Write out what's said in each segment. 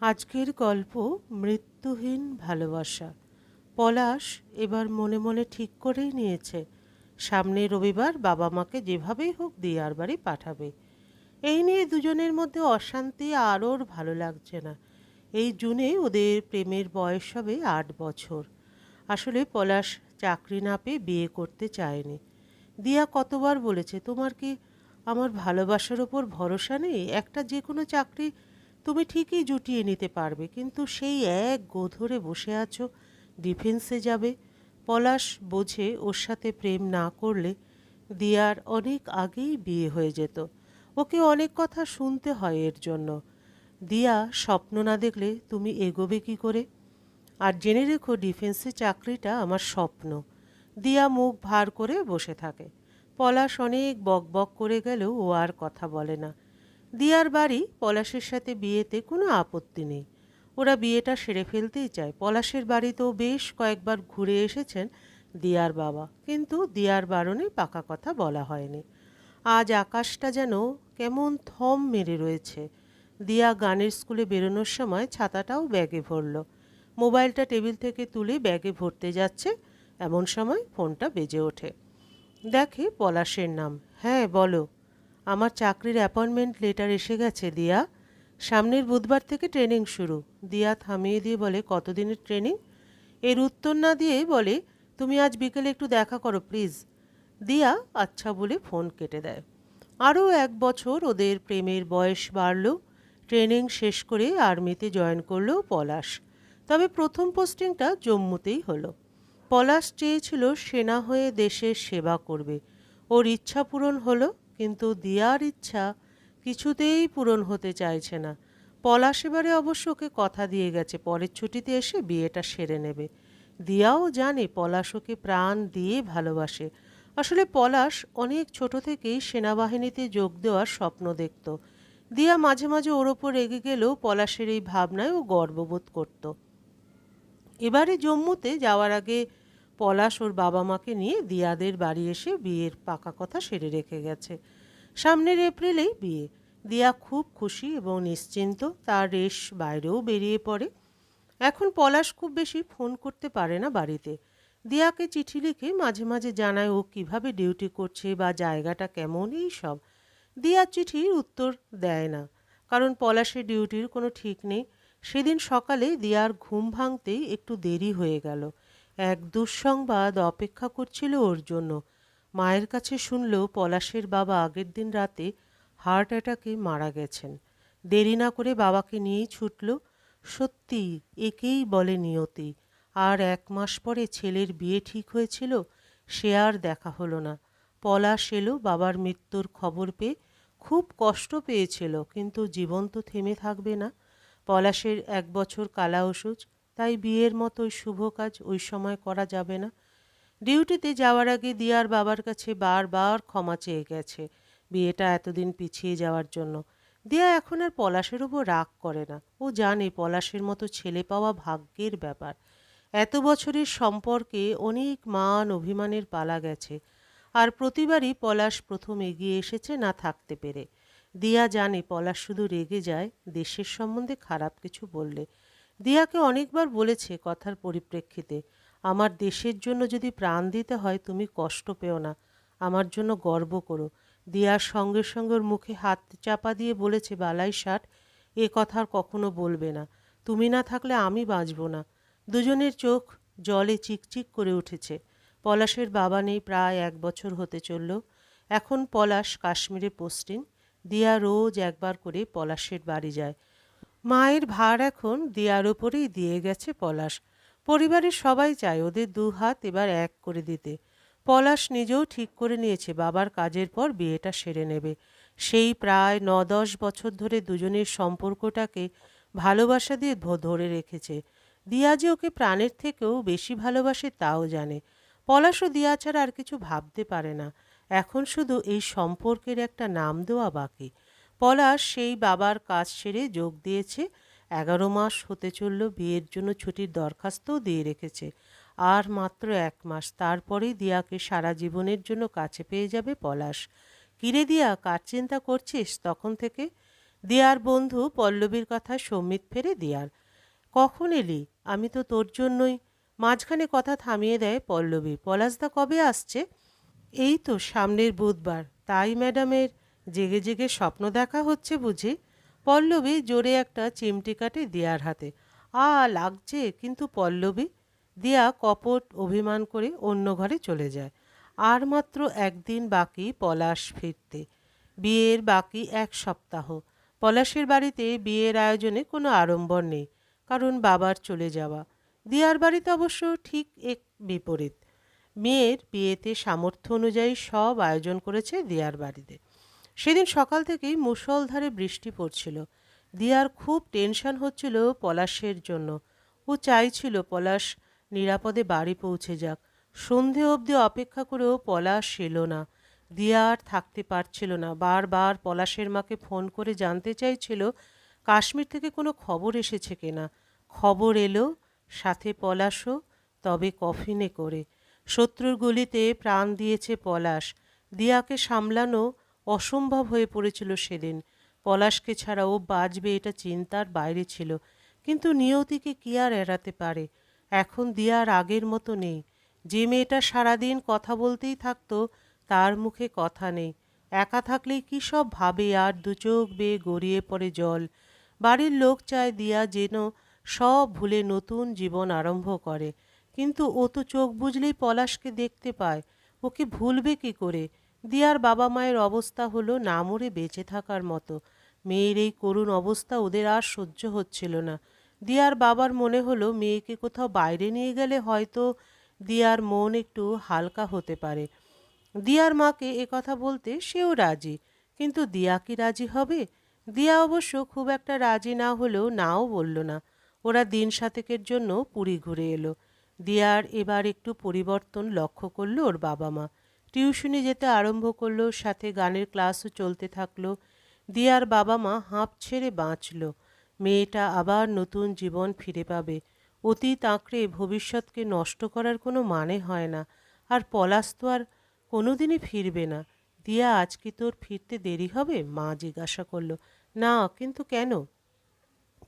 আজকের গল্প মৃত্যুহীন ভালোবাসা। পলাশ এবার মনে মনে ঠিক করেই নিয়েছে, সামনে রবিবার বাবা মাকে যেভাবেই হোক দিয়ার বাড়ি পাঠাবে। এই নিয়ে দুজনের মধ্যে অশান্তি আর ওর ভালো লাগছে না। এই জুনে ওদের প্রেমের বয়স হবে আট বছর। আসলে পলাশ চাকরি না পেয়ে বিয়ে করতে চায়নি। দিয়া কতবার বলেছে, তোমার কি আমার ভালোবাসার ওপর ভরসা নেই? একটা যে কোনো চাকরি তুমি ঠিকই জুটিয়ে নিতে পারবে, কিন্তু সেই এক গো ধরে বসে আছো, ডিফেন্সে যাবে। পলাশ বোঝে ওর সাথে প্রেম না করলে দিয়ার অনেক আগেই বিয়ে হয়ে যেত। ওকে অনেক কথা শুনতে হয় এর জন্য। দিয়া স্বপ্ন না দেখলে তুমি এগোবে কি করে? আর জেনে রেখো ডিফেন্সে চাকরিটা আমার স্বপ্ন। দিয়া মুখ ভার করে বসে থাকে। পলাশ অনেক বক বক করে গেলেও ও আর কথা বলে না। দিয়ার বাড়ি পলাশের সাথে বিয়েতে কোনো আপত্তি নেই। ওরা বিয়েটা সেরে ফেলতেই চায়। পলাশের বাড়িতেও বেশ কয়েকবার ঘুরে এসেছেন দিয়ার বাবা। কিন্তু দিয়ার বারণে পাকা কথা বলা হয়নি। আজ আকাশটা যেন কেমন থম মেরে রয়েছে। দিয়া গানের স্কুলে বেরোনোর সময় ছাতাটাও ব্যাগে ভরল। মোবাইলটা টেবিল থেকে তুলে ব্যাগে ভরতে যাচ্ছে। এমন সময় ফোনটা বেজে ওঠে। দেখে পলাশের নাম। হ্যাঁ বলো। আমার চাকরির অ্যাপয়েন্টমেন্ট লেটার এসে গেছে, দিয়া। সামনের বুধবার থেকে ট্রেনিং শুরু। দিয়া থামিয়ে দিয়ে বলে, কতদিনের ট্রেনিং? এর উত্তর না দিয়ে বলে, তুমি আজ বিকেলে একটু দেখা করো, প্লিজ। দিয়া আচ্ছা বলে ফোন কেটে দেয়। আরও এক বছর ওদের প্রেমের বয়স বাড়ল। ট্রেনিং শেষ করে আর্মিতে জয়েন করল পলাশ। তবে প্রথম পোস্টিংটা জম্মুতেই হলো। পলাশ চেয়েছিল সেনা হয়ে দেশের সেবা করবে। ওর ইচ্ছা পূরণ হলো। কিন্তু দিয়ার ইচ্ছা কিছুতেই পূরণ হতে চাইছে না। পলাশ এবারে অবশ্য ওকে কথা দিয়ে গেছে, পরের ছুটিতে এসে বিয়েটা সেরে নেবে। দিয়াও জানে পলাশ ওকে প্রাণ দিয়ে ভালোবাসে। আসলে পলাশ অনেক ছোট থেকেই সেনাবাহিনীতে যোগ দেওয়ার স্বপ্ন দেখত। দিয়া মাঝে মাঝে ওর ওপর রেগে গেলেও পলাশের এই ভাবনায় ও গর্ববোধ করত। এবারে জম্মুতে যাওয়ার আগে পলাশ ওর বাবা মাকে নিয়ে দিয়াদের বাড়ি এসে বিয়ের পাকা কথা সেরে রেখে গেছে। সামনের এপ্রিলেই বিয়ে। দিয়া খুব খুশি এবং নিশ্চিন্ত, তার রেশ বাইরেও বেরিয়ে পড়ে। এখন পলাশ খুব বেশি ফোন করতে পারে না বাড়িতে। দিয়াকে চিঠি লিখে মাঝে মাঝে জানায় ও কীভাবে ডিউটি করছে বা জায়গাটা কেমন, এই সব। দিয়া চিঠির উত্তর দেয় না, কারণ পলাশের ডিউটির কোনো ঠিক নেই। সেদিন সকালে দিয়ার ঘুম ভাঙতেই একটু দেরি হয়ে গেল। এক দুঃসংবাদ অপেক্ষা করছিল ওর জন্য। মায়ের কাছে শুনল পলাশের বাবা আগের দিন রাতে হার্ট অ্যাটাকে মারা গেছেন। দেরি না করে বাবাকে নিয়েই ছুটল। সত্যি, একেই বলে নিয়তি। আর এক মাস পরে ছেলের বিয়ে ঠিক হয়েছিল, সে আর দেখা হলো না। পলাশ এলো বাবার মৃত্যুর খবর পেয়ে খুব কষ্ট পেয়েছিল, কিন্তু জীবন তো থেমে থাকবে না। পলাশের এক বছর কালা ওষুধ তাই বিয়ের মতো ওই শুভ কাজ ওই সময় করা যাবে না। ডিউটিতে যাওয়ার আগে দিয়ার বাবার কাছে বারবার ক্ষমা চেয়ে গেছে বিয়েটা এতদিন পিছিয়ে যাওয়ার জন্য। দিয়া এখন আর পলাশের উপর রাগ করে না। ও জানে পলাশের মতো ছেলে পাওয়া ভাগ্যের ব্যাপার। এত বছরের সম্পর্কে অনেক মান অভিমানের পালা গেছে। আর প্রতিবারই পলাশ প্রথম এগিয়ে এসেছে না থাকতে পেরে। দিয়া জানে পলাশ শুধু রেগে যায়, দেশের সম্বন্ধে খারাপ কিছু বললে। দিয়াকে অনেকবার বলেছে কথার পরিপ্রেক্ষিতে, আমার দেশের জন্য যদি প্রাণ দিতে হয়, তুমি কষ্ট পেও না। আমার জন্য গর্ব করো। দিয়ার সঙ্গে সঙ্গে ওর মুখে হাত চাপা দিয়ে বলেছে, বালাই ষাট, এ কথা আর কখনো বলবে না। তুমি না থাকলে আমি বাঁচব না। দুজনের চোখ জলে চিকচিক করে উঠেছে। পলাশের বাবা নেই, প্রায় এক বছর হতে চলল। এখন পলাশ কাশ্মীরে পোস্টিং দিয়া রোজ একবার করে পলাশের বাড়ি যায়। মায়ের ভার এখন দিয়ার ওপরেই দিয়ে গেছে পলাশ। পরিবারের সবাই চায় ওদের দু হাত এবার এক করে দিতে। পলাশ নিজেও ঠিক করে নিয়েছে বাবার কাজের পর বিয়েটা সেরে নেবে। সেই প্রায় ন দশ বছর ধরে দুজনের সম্পর্কটাকে ভালোবাসা দিয়ে ধরে রেখেছে। দিয়া যে ওকে প্রাণের থেকেও বেশি ভালোবাসে তাও জানে। পলাশও দিয়া ছাড়া আর কিছু ভাবতে পারে না। এখন শুধু এই সম্পর্কের একটা নাম দেওয়া বাকি। পলাশ সেই বাবার কাজ সেরে যোগ দিয়েছে। এগারো মাস হতে চলল, বিয়ের জন্য ছুটির দরখাস্তও দিয়ে রেখেছে। আর মাত্র এক মাস, তারপরেই দিয়াকে সারা জীবনের জন্য কাছে পেয়ে যাবে পলাশ। কিরে দিয়া, কার চিন্তা করছিস তখন থেকে? দিয়ার বন্ধু পল্লবীর কথা সম্মিত ফেরে দিয়ার। কখন এলি? আমি তো তোর জন্যই। মাঝখানে কথা থামিয়ে দেয় পল্লবী। পলাশদা কবে আসছে? এই তো সামনের বুধবার। তাই, ম্যাডামের জেগে জেগে স্বপ্ন দেখা হচ্ছে বুঝি। পল্লবী জোরে একটা চিমটি কাটে দিয়ার হাতে। আ, লাগছে, কিন্তু পল্লবী? দিয়া কপট অভিমান করে অন্য ঘরে চলে যায়। আর মাত্র একদিন বাকি পলাশ ফিরতে। বিয়ের বাকি এক সপ্তাহ। পলাশের বাড়িতে বিয়ের আয়োজনে কোনো আড়ম্বর নেই, কারণ বাবার চলে যাওয়া। দিয়ার বাড়িতে অবশ্য ঠিক এক বিপরীত। মেয়ের বিয়েতে সামর্থ্য অনুযায়ী সব আয়োজন করেছে দিয়ার বাড়িতে। সেদিন সকাল থেকেই মুষলধারে বৃষ্টি পড়ছিল। দিয়ার খুব টেনশন হচ্ছিল পলাশের জন্য। ও চাইছিল পলাশ নিরাপদে বাড়ি পৌঁছে যাক। সন্ধে অবধি অপেক্ষা করেও পলাশ এলো না। দিয়া আর থাকতে পারছিল না। বারবার পলাশের মাকে ফোন করে জানতে চাইছিল, কাশ্মীর থেকে কোনো খবর এসেছে কিনা। খবর এলো, সাথে পলাশও, তবে কফিনে করে। শত্রুর গুলিতে প্রাণ দিয়েছে পলাশ। দিয়াকে সামলানো অসম্ভব হয়ে পড়েছিল সেদিন। পলাশকে ছাড়া ও বাঁচবে এটা চিন্তার বাইরে ছিল, কিন্তু নিয়তিকে কি আর এড়াতে পারে? এখন দিয়ার আগের মতো নেই। যে মেয়েটা সারাদিন কথা বলতেই থাকতো, তার মুখে কথা নেই। একা থাকলেই কী সব ভাবে আর দুচোখ বেয়ে গড়িয়ে পড়ে জল। বাড়ির লোক চায় দিয়া যেন সব ভুলে নতুন জীবন আরম্ভ করে। কিন্তু ও তো চোখ বুঝলেই পলাশকে দেখতে পায়। ওকে ভুলবে কি করে? দিয়ার বাবা মায়ের অবস্থা হলো না মরে বেঁচে থাকার মতো। মেয়ের এই করুণ অবস্থা ওদের আর সহ্য হচ্ছিল না। দিয়ার বাবার মনে হলো মেয়েকে কোথাও বাইরে নিয়ে গেলে হয়তো দিয়ার মন একটু হালকা হতে পারে। দিয়ার মাকে এ কথা বলতে সেও রাজি, কিন্তু দিয়া কি রাজি হবে? দিয়া অবশ্য খুব একটা রাজি না হলেও নাও বলল না। ওরা দিন সাতেকের জন্য পুরী ঘুরে এলো। দিয়ার এবার একটু পরিবর্তন লক্ষ্য করল ওর বাবা মা। টিউশনি যেতে আরম্ভ করল, সাথে গানের ক্লাসও চলতে থাকল। দিয়ার বাবা মা হাঁপ ছেড়ে বাঁচল। মেয়েটা আবার নতুন জীবন ফিরে পাবে। অতীত আঁকড়ে ভবিষ্যৎকে নষ্ট করার কোনো মানে হয় না। আর পলাশ তো আর কোনোদিনই ফিরবে না। দিয়া আজ কি তোর ফিরতে দেরি হবে? মা জিজ্ঞাসা করল। না, কিন্তু কেন?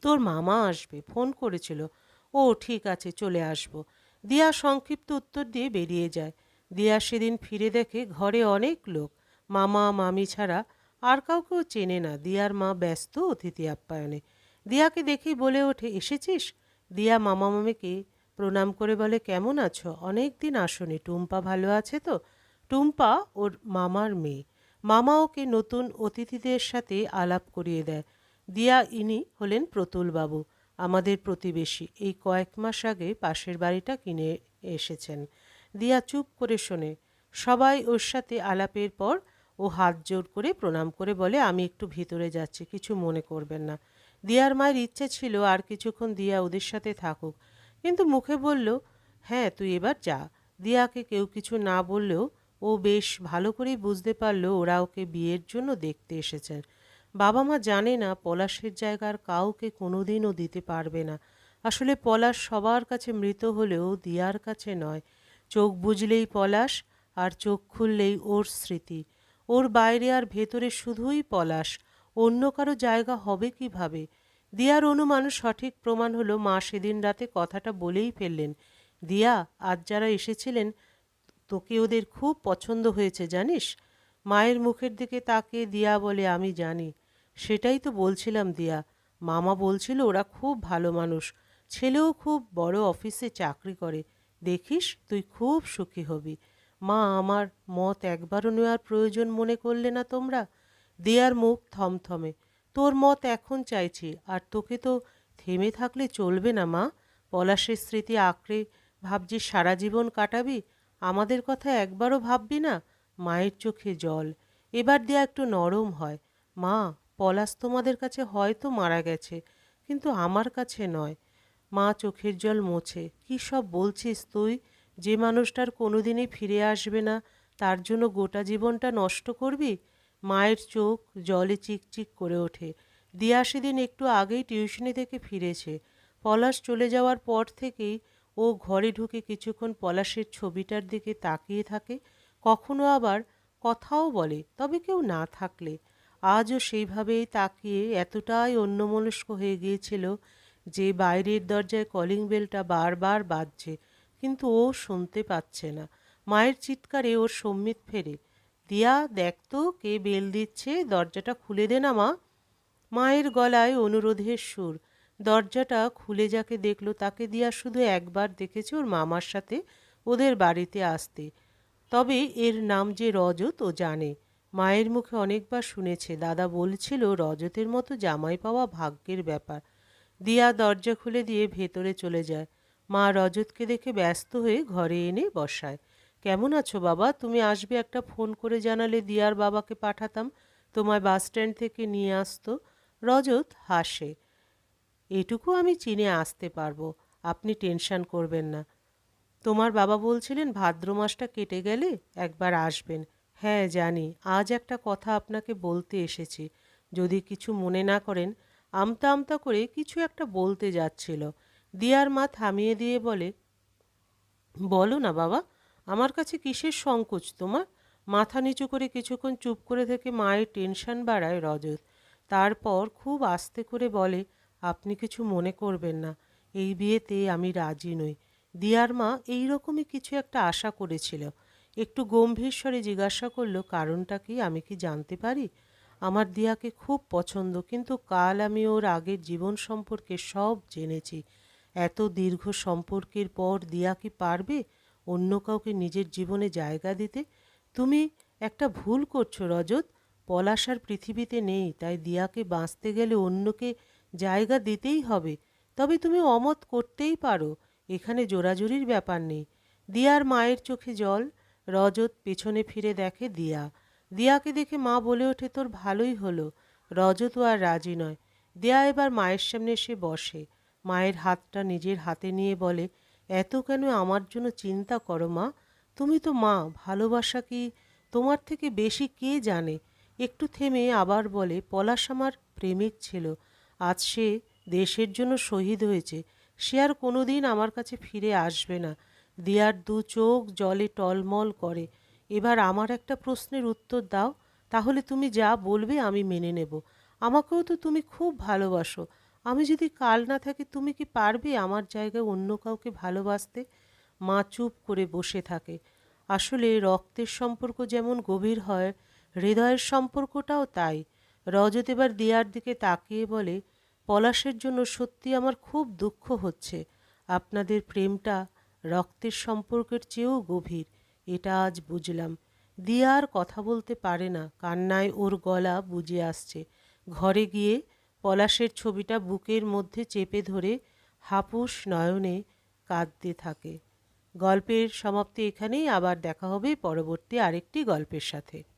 তোর মামা আসবে, ফোন করেছিল। ও, ঠিক আছে, চলে আসব। দিয়া সংক্ষিপ্ত উত্তর দিয়ে বেরিয়ে যায়। দিয়া সেদিন ফিরে দেখে ঘরে অনেক লোক। মামা, মামি ছাড়া আর কাউকেও চেনে না। দিয়ার মা ব্যস্ত অতিথি আপ্যায়নে। দিয়াকে দেখেই বলে ওঠে, এসেছিস? দিয়া মামা মামিকে প্রণাম করে বলে, কেমন আছো? অনেক দিন আসনি। টুম্পা ভালো আছে তো? টুম্পা ওর মামার মেয়ে। মামা ওকে নতুন অতিথিদের সাথে আলাপ করিয়ে দেয়। দিয়া ইনি হলেন প্রতুলবাবু আমাদের প্রতিবেশী। এই কয়েক মাস আগে পাশের বাড়িটা কিনে এসেছেন। দিয়া চুপ করে শোনে। সবাই ওর সাথে আলাপের পর ও হাত জোর করে প্রণাম করে বলে, আমি একটু ভিতরে যাচ্ছি, কিছু মনে করবেন না। দিয়ার মায়ের ইচ্ছে ছিল আর কিছুক্ষণ দিয়া ওদের সাথে থাকুক। কিন্তু মুখে বলল হ্যাঁ তুই এবার যা। দিয়াকে কেউ কিছু না বললেও ও বেশ ভালো করেই বুঝতে পারল ওরা ওকে বিয়ের জন্য দেখতে এসেছেন বাবা মা জানে না পলাশের জায়গার কাউকে কোনোদিনও দিতে পারবে না। আসলে পলাশ সবার কাছে মৃত হলেও দিয়ার কাছে নয়। চোখ বুঝলেই পলাশ আর চোখ খুললেই ওর স্মৃতি। ওর বাইরে আর ভেতরে শুধুই পলাশ, অন্য কারও জায়গা হবে কীভাবে? দিয়ার অনুমান সঠিক প্রমাণ হলো মা সেদিন রাতে কথাটা বলেই ফেললেন, দিয়া, আজ যারা এসেছিলেন, তোকে ওদের খুব পছন্দ হয়েছে, জানিস? মায়ের মুখের দিকে তাকে দিয়া বলে, আমি জানি। সেটাই তো বলছিলাম দিয়া। মামা বলছিল, ওরা খুব ভালো মানুষ, ছেলেও খুব বড় অফিসে চাকরি করে। দেখিস তুই খুব সুখী হবি। মা, আমার মত একবারও নেওয়ার প্রয়োজন মনে করলে না তোমরা? দেয়ার মুখ থমথমে। তোর মত এখন চাইছি, আর তোকে তো থেমে থাকলে চলবে না মা। পলাশের স্মৃতি আঁকড়ে ভাবছি সারা জীবন কাটাবি, আমাদের কথা একবারও ভাববি না? মায়ের চোখে জল। এবার দেয়া একটু নরম হয়। মা, পলাশ তোমাদের কাছে হয়তো মারা গেছে, কিন্তু আমার কাছে নয়। মা চোখের জল মোছে। কী সব বলছিস তুই? যে মানুষটার কোনোদিনই ফিরে আসবে না, তার জন্য গোটা জীবনটা নষ্ট করবি? মায়ের চোখ জলে চিকচিক করে ওঠে। দিয়া সেদিন একটু আগেই টিউশনি থেকে ফিরেছে। পলাশ চলে যাওয়ার পর থেকেই ও ঘরে ঢুকে কিছুক্ষণ পলাশের ছবিটার দিকে তাকিয়ে থাকে, কখনো আবার কথাও বলে, তবে কেউ না থাকলে। আজও সেইভাবেই তাকিয়ে এতটাই অন্যমনস্ক হয়ে গিয়েছিল যে বাইরের দরজায় কলিং বেলটা বারবার বাজছে, কিন্তু ও শুনতে পাচ্ছে না। মায়ের চিৎকারে ওর সম্মিত ফেরে। দিয়া, দেখ তো কে বেল দিচ্ছে, দরজাটা খুলে দে না মা। মায়ের গলায় অনুরোধের সুর। দরজাটা খুলে যাকে দেখল, তাকে দিয়া শুধু একবার দেখেছে ওর মামার সাথে ওদের বাড়িতে আসতে। তবে এর নাম যে রজত, ও জানে। মায়ের মুখে অনেকবার শুনেছে, দাদা বলছিল রজতের মতো জামাই পাওয়া ভাগ্যের ব্যাপার। দিয়া দরজা খুলে দিয়ে ভেতরে চলে যায়। মা রজতকে দেখে ব্যস্ত হয়ে ঘরে এনে বসায়। কেমন আছো বাবা? তুমি আসবে একটা ফোন করে জানালে দিয়ার বাবাকে পাঠাতাম। তোমায় বাস স্ট্যান্ড থেকে নিয়ে আসতো। রজত হাসে। এটুকু আমি চিনে আসতে পারব। আপনি টেনশন করবেন না। তোমার বাবা বলছিলেন ভাদ্র মাসটা কেটে গেলে একবার আসবেন। হ্যাঁ জানি। আজ একটা কথা আপনাকে বলতে এসেছি। যদি কিছু মনে না করেন আমতা আমতা করে কিছু একটা বলতে যাচ্ছিল। দিয়ার মা থামিয়ে দিয়ে বলে, বলো না বাবা, আমার কাছে কিসের সংকোচ তোমার? মাথা নিচু করে কিছুক্ষণ চুপ করে থেকে মায়ের টেনশন বাড়ায় রজত। তারপর খুব আস্তে করে বলে, আপনি কিছু মনে করবেন না, এই বিয়েতে আমি রাজি নই। দিয়ার মা এইরকমই কিছু একটা আশা করেছিল। একটু গম্ভীর স্বরে জিজ্ঞাসা করল, কারণটা কি আমি কি জানতে পারি? আমার দিয়াকে খুব পছন্দ, কিন্তু কাল আমি ওর আগের জীবন সম্পর্কে সব জেনেছি। এত দীর্ঘ সম্পর্কের পর দিয়া কি পারবে অন্য কাউকে নিজের জীবনে জায়গা দিতে? তুমি একটা ভুল করছ রজত। পলাশ আর পৃথিবীতে নেই, তাই দিয়াকে বাঁচতে গেলে অন্যকে জায়গা দিতেই হবে। তবে তুমি অমত করতেই পারো, এখানে জোরাজুরির ব্যাপার নেই। দিয়ার মায়ের চোখে জল, রজত পেছনে ফিরে দেখে দিয়া। দিয়াকে দেখে মা বলে ওঠে, তোর ভালোই হলো। রজতও আর রাজি নয়। দিয়া এবার মায়ের সামনে এসে বসে। মায়ের হাতটা নিজের হাতে নিয়ে বলে, এত কেন আমার জন্য চিন্তা করো মা? তুমি তো মা, ভালোবাসা কি তোমার থেকে বেশি কে জানে? একটু থেমে আবার বলে, পলাশ আমার প্রেমিক ছিল। আজ সে দেশের জন্য শহীদ হয়েছে। সে আর কোনোদিন আমার কাছে ফিরে আসবে না। দিয়ার দু চোখ জলে টলমল করে। এবার আমার একটা প্রশ্নের উত্তর দাও, তাহলে তুমি যা বলবে আমি মেনে নেব। আমাকেও তো তুমি খুব ভালোবাসো। আমি যদি কাল না থাকি, তুমি কি পারবে আমার জায়গায় অন্য কাউকে ভালোবাসতে? মা চুপ করে বসে থাকে। আসলে রক্তের সম্পর্ক যেমন গভীর হয়, হৃদয়ের সম্পর্কটাও তাই। রজত এবার দিয়ার দিকে তাকিয়ে বলে, পলাশের জন্য সত্যি আমার খুব দুঃখ হচ্ছে। আপনাদের প্রেমটা রক্তের সম্পর্কের চেয়েও গভীর। এটা আজ বুঝলাম। দিয়া আর কথা বলতে পারে না। কান্নায় ওর গলা বুঝে আসছে। ঘরে গিয়ে পলাশের ছবিটা বুকের মধ্যে চেপে ধরে হাপুস নয়নে কাঁদতে থাকে। গল্পের সমাপ্তি এখানেই। আবার দেখা হবে পরবর্তী আরেকটি গল্পের সাথে।